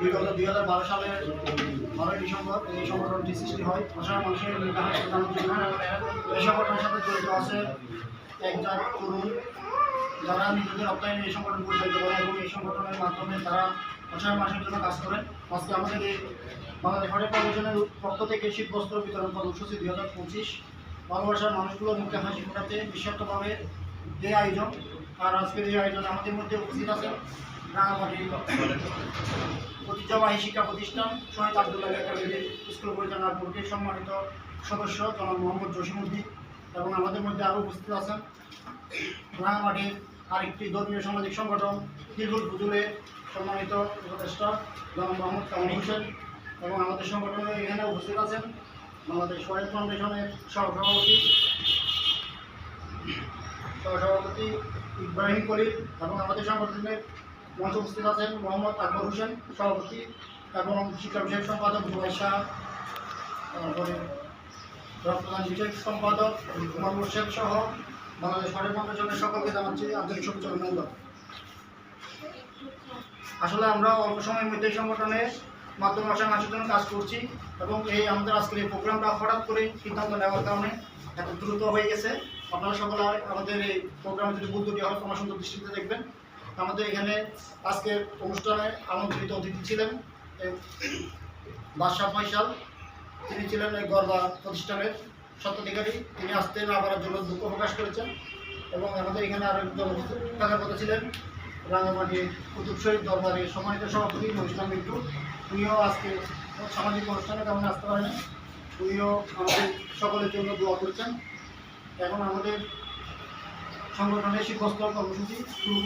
বিগত দুই হাজার বারো সালের বারোই ডিসেম্বর এই সংগঠনটি সৃষ্টি হয় অসহায় মানুষের এই সংগঠনের সাথে জড়িত আছে একজন তরুণ যারা নিজেদের অপ্তায়নে এই সংগঠন পরিচালিত করে এবং এই সংগঠনের মাধ্যমে তারা অসহায় মানুষের জন্য কাজ করেন আজকে আমাদের এই বাংলাদেশ বাড়ির ফাউন্ডেশনের পক্ষ থেকে শীত বস্ত্র বিতরণ কর্মসূচি দুই হাজার পঁচিশ ভালোবাসার মানুষগুলোর মুখে হাসি ফোটাতে নিঃস্বার্থভাবে যে আয়োজন, আর আজকের এই আয়োজন আমাদের মধ্যে উপস্থিত আছেন রাঙামাটির ঐতিহ্যবাহী শিক্ষা প্রতিষ্ঠান, শহীদ আবদুল্লাহ একাডেমি স্কুল পরিচালনা বোর্ডের সম্মানিত সদস্য জনাব মোহাম্মদ জসিমুদ্দিন এবং আমাদের মধ্যে আরও উপস্থিত আছেন রাঙামাটির আরেকটি ধর্মীয় সামাজিক সংগঠন হিলুল হুজুরের সম্মানিত উপদেষ্টা জনাব মোহাম্মদ কামাল হোসেন এবং আমাদের সংগঠনের এখানে উপস্থিত আছেন বাংলাদেশ ফরেন ফাউন্ডেশনের সহসভাপতি সহসভাপতি ইব্রাহিম কলিম এবং আমাদের সংগঠনের মঞ্চে উপস্থিত আছেন মোহাম্মদ আকবর হোসেন, সভাপতি এবং শিক্ষা বিষয়ক সম্পাদক জুবাই শাহ, তারপরে রক্তদান বিষয়ক সম্পাদক কুমার মোর্শেদ সহ বাংলাদেশ ফরেন ফাউন্ডেশনের সকলকে জানাচ্ছি আন্তরিক শুভেচ্ছা অভিনন্দন। আসলে আমরা অল্প সময়ের মধ্যে সংগঠনের মাধ্যমে অসহায় মানুষের জন্য কাজ করছি এবং এই আমাদের আজকের এই প্রোগ্রামটা হঠাৎ করে সিদ্ধান্ত নেওয়ার কারণে এত দ্রুত হয়ে গেছে। আপনারা সকলে আমাদের এই প্রোগ্রামে যদি বুদ্ধটি হয়, তোমার সুন্দর দৃষ্টিতে দেখবেন। আমাদের এখানে আজকের অনুষ্ঠানে আমন্ত্রিত অতিথি ছিলেন বাদশাহ ফয়সাল। তিনি ছিলেন এই গর্বা প্রতিষ্ঠানের স্বত্বাধিকারী তিনি আসতে না পারার জন্য দুঃখ প্রকাশ করেছেন এবং আমাদের এখানে আরও উপস্থিত থাকার কথা ছিলেন রাঙামাটি কুতুব শহীদ দরবারের সম্মানিত সভাপতি মহিষলাম মিন্টু। উনিও আজকে সামাজিক অনুষ্ঠানে তেমন আসতে পারেনি। উনিও আমাদের সকলের জন্য দোয়া করেছেন। এখন আমাদের সংগঠনের শীতবস্ত্র কর্মসূচি শুরু